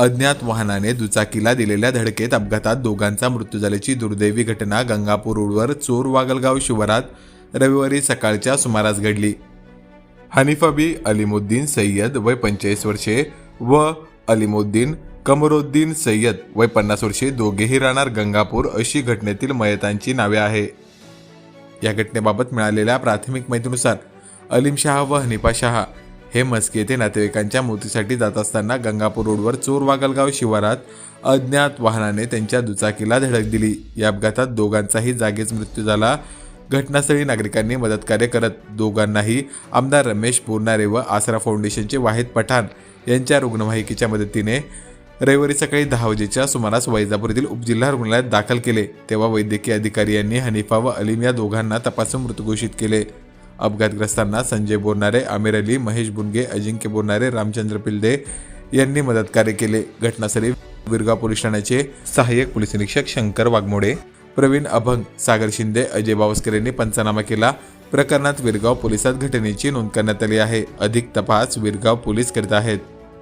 अज्ञात वाहनाने दुचाकीला दिलेल्या धडकेत अपघातात दोघांचा मृत्यू झाल्याची दुर्दैवी घटना गंगापूर रोडवर चोर वागलगाव शिवारात रविवारी सकाळच्या सुमारास घडली. हनिफाबी अलिमुद्दीन सय्यद वय पंचेचाळीस वर्षे व अलिमुद्दीन कमरुद्दीन सय्यद वय पन्नास वर्षे दोघेही राहणार गंगापूर अशी घटनेतील मयतांची नावे आहे. या घटनेबाबत मिळालेल्या प्राथमिक माहितीनुसार अलीम शहा व हनिफा शहा हे मस्के येथे नातेवाईकांच्या मोतीसाठी जात असताना गंगापूर रोडवर चोर वागलगाव शिवारात अज्ञात वाहनाने त्यांच्या दुचाकीला धडक दिली. या अपघातात दोघांचाही जागीच मृत्यू झाला. घटनास्थळी नागरिकांनी मदतकार्य करत दोघांनाही आमदार रमेश पुरणारे व आसरा फाउंडेशनचे वाहिद पठाण यांच्या रुग्णवाहिकेच्या मदतीने रविवारी सकाळी दहा वाजेच्या सुमारास वैजापूर येथील उपजिल्हा रुग्णालयात दाखल केले. तेव्हा वैद्यकीय अधिकारी यांनी हनिफा व अलीम या दोघांना तपासून मृत घोषित केले. अपघातग्रस्तांना संजय बोरणारे आमिर अली महेश बुनगे अजिंक्य बोरणारे रामचंद्र पिल्दे यांनी मदतकार्य केले. घटनास्थळी विरगाव पोलीस ठाण्याचे सहाय्यक पोलीस निरीक्षक शंकर वाघमोडे प्रवीण अभंग सागर शिंदे अजय बावस्कर यांनी पंचनामा केला. प्रकरणात विरगाव पोलिसात घटनेची नोंद करण्यात आली आहे. अधिक तपास विरगाव पोलीस करीत आहेत.